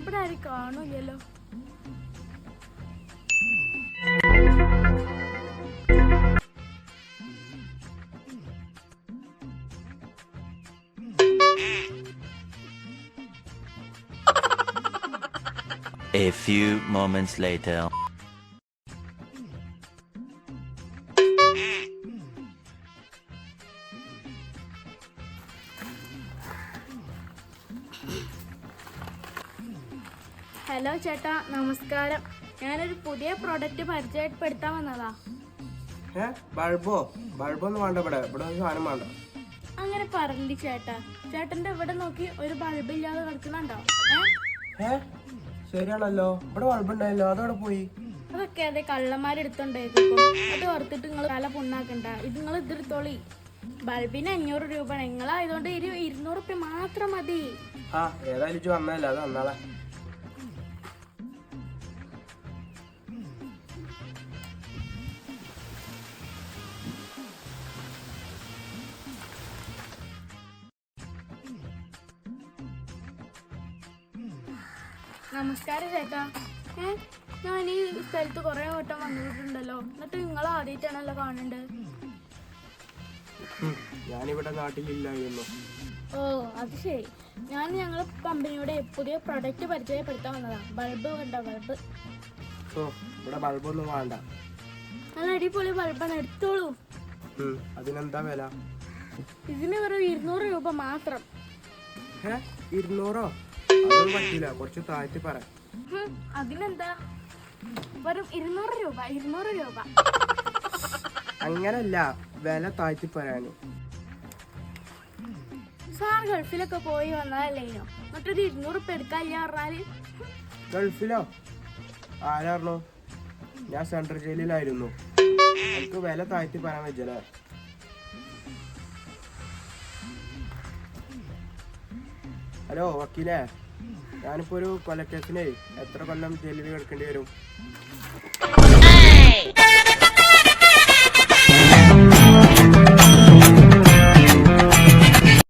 ഇവിടെ ആരും കാണൂലല്ലോ A few moments later. Hello ചേട്ടാ നമസ്കാരം. ഞാനൊരു പുതിയ പ്രോഡക്റ്റ് പരിചയപ്പെടുത്താൻ വന്നതാ. ഏ? ബൾബോ? ബൾബൊന്നും വേണ്ട ഇവിടെ. ഇവിടെ ഒരു സാധനം വേണ്ട. അങ്ങനെ പറഞ്ഞില്ല ചേട്ടാ. ചേട്ടന്റെ ഇവിടെ നോക്കി ഒരു ബൾബ് ഇല്ലാതെ കിടക്കുന്നുണ്ടോ ഏ? ഏ? ശരിയാണല്ലോ. ഇവിടെ ബൾബ് ഉണ്ടായല്ലോ. അതവിടെ പോയി. അതൊക്കെ അതെ കള്ളന്മാരെടുത്തോണ്ടായിരിക്കും അത് ഓർത്തിട്ട് നിങ്ങൾ തല പുണ്ണാക്കണ്ട. ഇത് നിങ്ങൾ ഇതെടുത്തോളി. ബൾബിന് അഞ്ഞൂറ് രൂപ. നിങ്ങളായതുകൊണ്ട് ഒരു ഇരുന്നൂറ് റുപ്യ മാത്രം മതി. ആ ഏതായാലും ഇജ്ജ് വന്നതല്ലേ. അത് വന്നാളെ നമസ്കാരം ചേട്ടാ. ഞാൻ ഈ സ്ഥലത്ത് കുറേ വട്ടം വന്നിട്ടുണ്ടല്ലോ. എന്നിട്ട് നിങ്ങൾ ആദ്യമായിട്ടാണല്ലോ കാണണ്ട്. ഞാനിവിടെ നാട്ടിലില്ലായിരുന്നു. ഓ അത് ശരി. ഞാൻ ഞങ്ങൾ കമ്പനിയുടെ പുതിയ പ്രൊഡക്റ്റ് പരിചയപ്പെടുത്താൻ വന്നതാ. ബൾബ് കണ്ട ബൾബ്? ഓ ഇവിടെ ബൾബൊന്നും വേണ്ട. നല്ല അടിപൊളി ബൾബാണ് എടുത്തോളൂ. അതിനെന്താ വില? ഇതിന് വെറും ഇരുന്നൂറ് രൂപ മാത്രം. ഇരുന്നൂറോ? പറ്റില്ല കുറച്ച് താഴ്ത്തി പറ. അതിനെന്താ? വെറും ഇരുന്നൂറ് രൂപ ഇരുന്നൂറ് രൂപ. അങ്ങനല്ല. വില താഴ്ത്തി പറയാന് സാർ ഗൾഫിലൊക്കെ പോയി വന്നതല്ലേനോ? എന്നിട്ടൊരു ഇരുന്നൂറ് ഉപ്പ് എടുക്കാനില്ല പറഞ്ഞാൽ? ഗൾഫിലോ? ആരാണോ ഞാൻ സെൻട്രൽ ജയിലിലായിരുന്നു. എനിക്ക് വില താഴ്ത്തി പറയാൻ വെച്ചല്ലേ ഹലോ വക്കീലേ? ഞാനിപ്പോ ഒരു കൊലക്കേസിനെ എത്ര കൊല്ലം ജയിലിൽ കിടക്കേണ്ടി വരും?